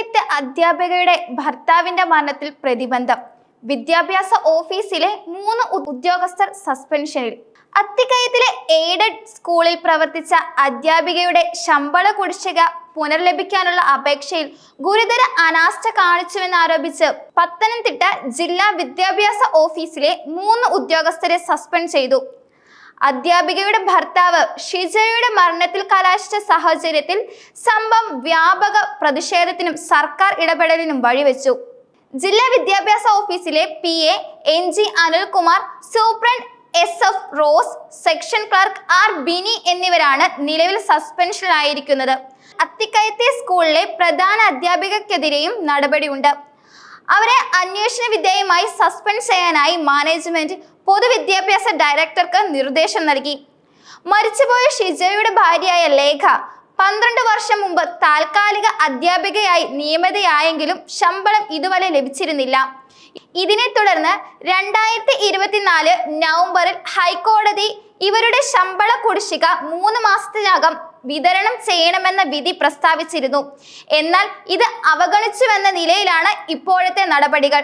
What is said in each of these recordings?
അത്തിക്കയത്ത് അധ്യാപികയുടെ ഭർത്താവിന്റെ മരണത്തിൽ പ്രതിബന്ധം. വിദ്യാഭ്യാസ ഓഫീസിലെ മൂന്ന് ഉദ്യോഗസ്ഥർ സസ്പെൻഷനിൽ. അത്തിക്കയത്തിലെ എയ്ഡഡ് സ്കൂളിൽ പ്രവർത്തിച്ച അധ്യാപികയുടെ ശമ്പള കുടിശ്ശിക പുനർലഭിക്കാനുള്ള അപേക്ഷയിൽ ഗുരുതര അനാസ്ഥ കാണിച്ചുവെന്നാരോപിച്ച് പത്തനംതിട്ട ജില്ലാ വിദ്യാഭ്യാസ ഓഫീസിലെ മൂന്ന് ഉദ്യോഗസ്ഥരെ സസ്പെൻഡ് ചെയ്തു. അധ്യാപികയുടെ ഭർത്താവ് ഷിജയുടെ മരണത്തിൽ കലാശിച്ച സാഹചര്യത്തിൽ സംഭവം വ്യാപക പ്രതിഷേധത്തിനും സർക്കാർ ഇടപെടലിനും വഴിവെച്ചു. ജില്ലാ വിദ്യാഭ്യാസ ഓഫീസിലെ P A N G Anilkumar superintendent S F Rose section clerk R Bini എന്നിവരാണ് നിലവിൽ സസ്പെൻഷനിലായിരിക്കുന്നത്. അത്തിക്കയത്തെ സ്കൂളിലെ പ്രധാന അധ്യാപികക്കെതിരെയും നടപടിയുണ്ട്. അവരെ അന്വേഷണ വിധേയമായി സസ്പെൻഡ് ചെയ്യാനായി മാനേജ്മെന്റ് പൊതുവിദ്യാഭ്യാസ ഡയറക്ടർക്ക് നിർദ്ദേശം നൽകി. മരിച്ചുപോയ ഷിജയുടെ ഭാര്യയായ ലേഖ പന്ത്രണ്ട് വർഷം മുമ്പ് താൽക്കാലിക അധ്യാപികയായി നിയമിതയായെങ്കിലും ശമ്പളം ഇതുവരെ ലഭിച്ചിരുന്നില്ല. ഇതിനെ തുടർന്ന് രണ്ടായിരത്തി ഇരുപത്തിനാല് നവംബറിൽ ഹൈക്കോടതി ഇവരുടെ ശമ്പള കുടിശ്ശിക മൂന്ന് മാസത്തിനകം വിതരണം ചെയ്യണമെന്ന വിധി പ്രസ്താവിച്ചിരുന്നു. എന്നാൽ ഇത് അവഗണിച്ചുവെന്ന നിലയിലാണ് ഇപ്പോഴത്തെ നടപടികൾ.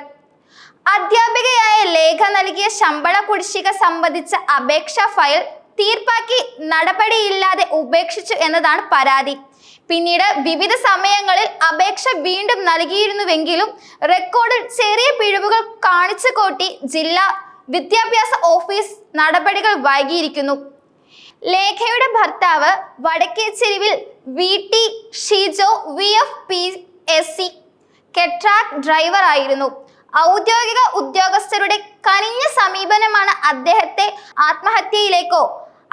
അധ്യാപികയായ ലേഖ നൽകിയ ശമ്പള കുടിശ്ശിക സംബന്ധിച്ച അപേക്ഷ ഫയൽ തീർപ്പാക്കി നടപടിയില്ലാതെ ഉപേക്ഷിച്ചു എന്നതാണ് പരാതി. പിന്നീട് വിവിധ സമയങ്ങളിൽ അപേക്ഷ വീണ്ടും നൽകിയിരുന്നുവെങ്കിലും റെക്കോർഡിൽ ചെറിയ പിഴവുകൾ കാണിച്ചു കൂട്ടി ജില്ലാ വിദ്യാഭ്യാസ ഓഫീസ് നടപടികൾ വൈകിയിരിക്കുന്നു. ലേഖയുടെ ഭർത്താവ് വടക്കേച്ചെരിവിൽ V T Shijo V F P S C കെട്രാക് driver ആയിരുന്നു ഔദ്യോഗിക ഉദ്യോഗസ്ഥരുടെ കനിഞ്ഞ സമീപനമാണ് അദ്ദേഹത്തെ ആത്മഹത്യയിലേക്കോ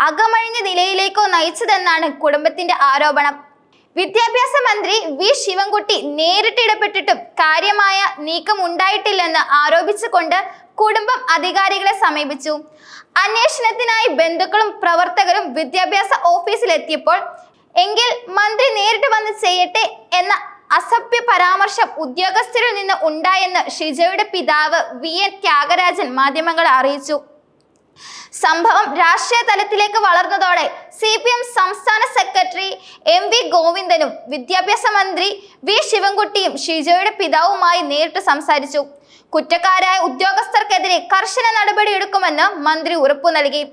അകമഴിഞ്ഞ നിലയിലേക്കോ നയിച്ചതെന്നാണ് കുടുംബത്തിന്റെ ആരോപണം. വിദ്യാഭ്യാസ മന്ത്രി വി ശിവൻകുട്ടി നേരിട്ട് ഇടപെട്ടിട്ടും കാര്യമായ നീക്കം ഉണ്ടായിട്ടില്ലെന്ന് ആരോപിച്ചുകൊണ്ട് കുടുംബം അധികാരികളെ സമീപിച്ചു. അന്വേഷണത്തിനായി ബന്ധുക്കളും പ്രവർത്തകരും വിദ്യാഭ്യാസ ഓഫീസിലെത്തിയപ്പോൾ എങ്കിൽ മന്ത്രി നേരിട്ട് വന്ന് ചെയ്യട്ടെ എന്ന അസഭ്യ പരാമർശം ഉദ്യോഗസ്ഥരിൽ നിന്ന് ഉണ്ടായെന്ന് ഷിജയുടെ പിതാവ് വി എൻ ത്യാഗരാജൻ മാധ്യമങ്ങളെ അറിയിച്ചു. സംഭവം രാഷ്ട്രീയ തലത്തിലേക്ക് വളർന്നതോടെ സി പി എം സംസ്ഥാന സെക്രട്ടറി എം വി ഗോവിന്ദനും വിദ്യാഭ്യാസ മന്ത്രി വി ശിവൻകുട്ടിയും ഷിജോയുടെ പിതാവുമായി നേരിട്ട് സംസാരിച്ചു. കുറ്റക്കാരായ ഉദ്യോഗസ്ഥർക്കെതിരെ കർശന നടപടിയെടുക്കുമെന്ന് മന്ത്രി ഉറപ്പു നൽകി.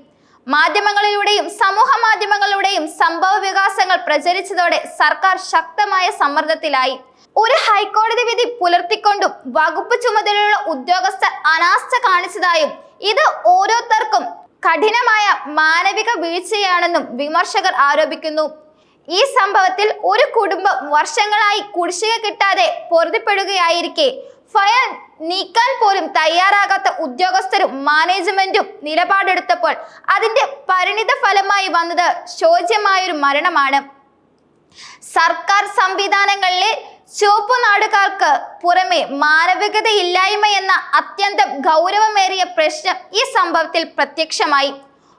മാധ്യമങ്ങളിലൂടെയും സമൂഹ മാധ്യമങ്ങളിലൂടെയും സംഭവ വികാസങ്ങൾ പ്രചരിച്ചതോടെ സർക്കാർ ശക്തമായ സമ്മർദ്ദത്തിലായി. ഒരു ഹൈക്കോടതി വിധി പുലർത്തിക്കൊണ്ടും വകുപ്പ് ചുമതലയുള്ള ഉദ്യോഗസ്ഥർ അനാസ്ഥ കാണിച്ചതായും ഇത് ഓരോരുത്തർക്കും കഠിനമായ മാനവിക വീഴ്ചയാണെന്നും വിമർശകർ ആരോപിക്കുന്നു. ഈ സംഭവത്തിൽ ഒരു കുടുംബം വർഷങ്ങളായി കുടിശ്ശിക കിട്ടാതെ പൊറുതിപ്പെടുകയായിരിക്കെ. ഫയൽ നീക്കാൻ പോലും തയ്യാറാകാത്ത ഉദ്യോഗസ്ഥരും മാനേജ്മെന്റും നിലപാടെടുത്തപ്പോൾ അതിന്റെ പരിണിത ഫലമായി വന്നത് ശോച്യമായൊരു മരണമാണ്. സർക്കാർ സംവിധാനങ്ങളിലെ ചുവപ്പു നാടുകാർക്ക് പുറമെ മാനവികതയില്ലായ്മ എന്ന അത്യന്തം ഗൗരവമേറിയ പ്രശ്നം ഈ സംഭവത്തിൽ പ്രത്യക്ഷമായി.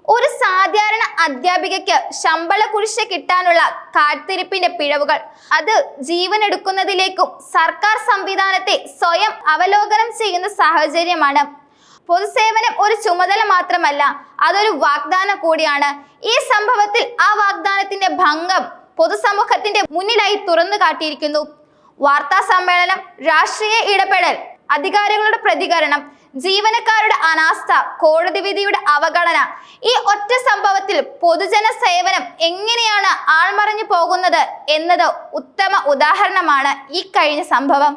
ഒരു സാധാരണ അധ്യാപികയ്ക്ക് ശമ്പള കുരിശ കിട്ടാനുള്ള കാത്തിരിപ്പിന്റെ പിഴവുകൾ. അത് ജീവനെടുക്കുന്നതിലേക്കും സർക്കാർ സംവിധാനത്തെ സ്വയം അവലോകനം ചെയ്യുന്ന സാഹചര്യമാണ്. പൊതുസേവനം ഒരു ചുമതല മാത്രമല്ല അതൊരു വാഗ്ദാനം കൂടിയാണ്. ഈ സംഭവത്തിൽ ആ വാഗ്ദാനത്തിന്റെ ഭംഗം പൊതുസമൂഹത്തിന്റെ മുന്നിലായി തുറന്നു കാട്ടിയിരിക്കുന്നു. വാർത്താ സമ്മേളനം രാഷ്ട്രീയ ഇടപെടൽ അധികാരികളുടെ പ്രതികരണം ജീവനക്കാരുടെ അനാസ്ഥ കോടതി വിധിയുടെ അവഗണന ഈ ഒറ്റ സംഭവത്തിൽ പൊതുജന സേവനം എങ്ങനെയാണ് ആൾമറഞ്ഞു പോകുന്നത് എന്നത് ഉത്തമ ഉദാഹരണമാണ് ഈ കഴിഞ്ഞ സംഭവം.